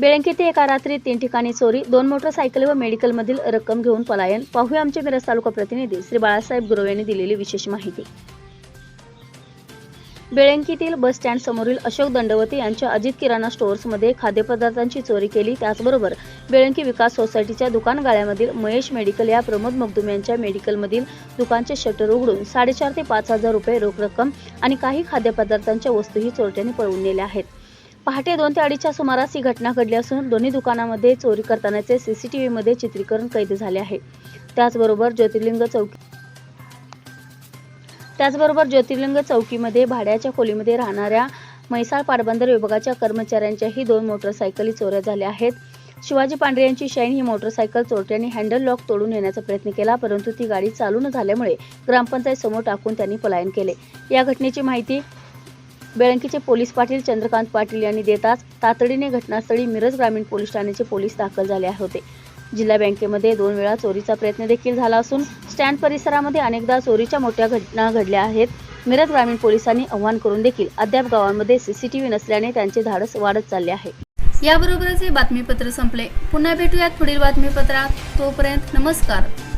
बेळंकी एका रात्री तीन ठिकाणी चोरी दोन मोटरसायकल व मेडिकलमधील रक्कम घेऊन पलायन. पाहूया आमचे मिरज तालुका प्रतिनिधी श्री बाळासाहेब गुरव यांनी दिलेली विशेष माहिती. बेळंकीतील बस स्टँड समोरील अशोक दंडवते यांच्या अजित किराणा स्टोअर्समध्ये खाद्यपदार्थांची चोरी केली. त्याचबरोबर बेळंकी विकास सोसायटीच्या दुकान गाळ्यामधील महेश मेडिकल या प्रमोद मगदुम यांच्या मेडिकलमधील दुकानचे शटर उघडून साडेचार ते पाच हजार रुपये रोख रक्कम आणि काही खाद्यपदार्थांच्या वस्तूही चोरट्यांनी पळवून नेल्या आहेत. पहाटे दोन ते अडीचच्या सुमारास ही घटना घडली असून दोन्ही दुकानामध्ये चोरी करतानाचे सीसीटीव्ही मध्ये चित्रीकरण कैद झाले आहे. त्याचबरोबर ज्योतिर्लिंग चौकी त्याचबरोबर ज्योतिर्लिंग चौकीमध्ये भाड्याच्या खोलीमध्ये राहणाऱ्या म्हैसाळ पाटबंदर विभागाच्या कर्मचाऱ्यांच्याही दोन मोटरसायकली चोऱ्या झाल्या आहेत. शिवाजी पांढरे यांची शाईन ही मोटरसायकल चोरट्यांनी हँडल लॉक तोडून नेण्याचा प्रयत्न केला परंतु ती गाडी चालू न झाल्यामुळे ग्रामपंचायत समोर टाकून त्यांनी पलायन केले. या घटनेची माहिती बेळंकीचे पोलीस पाटील चंद्रकांत पाटील यांनी देताच तातडीने घटनास्थळी मिरज ग्रामीण पोलीस ठाण्याचे पोलीस दाखल झाले होते. जिल्हा बँकेमध्ये दोन वेळा चोरीचा प्रयत्न देखील झाला असून स्टँड परिसरामध्ये अनेकदा चोरीच्या मोठ्या घटना घडल्या आहेत. मिरज ग्रामीण पोलिसांनी आव्हान करून देखील अद्याप गावांमध्ये सीसीटीव्ही नसल्याने त्यांचे धाडस वाढत चालले आहे. याबरोबरच हे बातमीपत्र संपले. पुन्हा भेटूयात पुढील बातमीपत्रात. तोपर्यंत नमस्कार.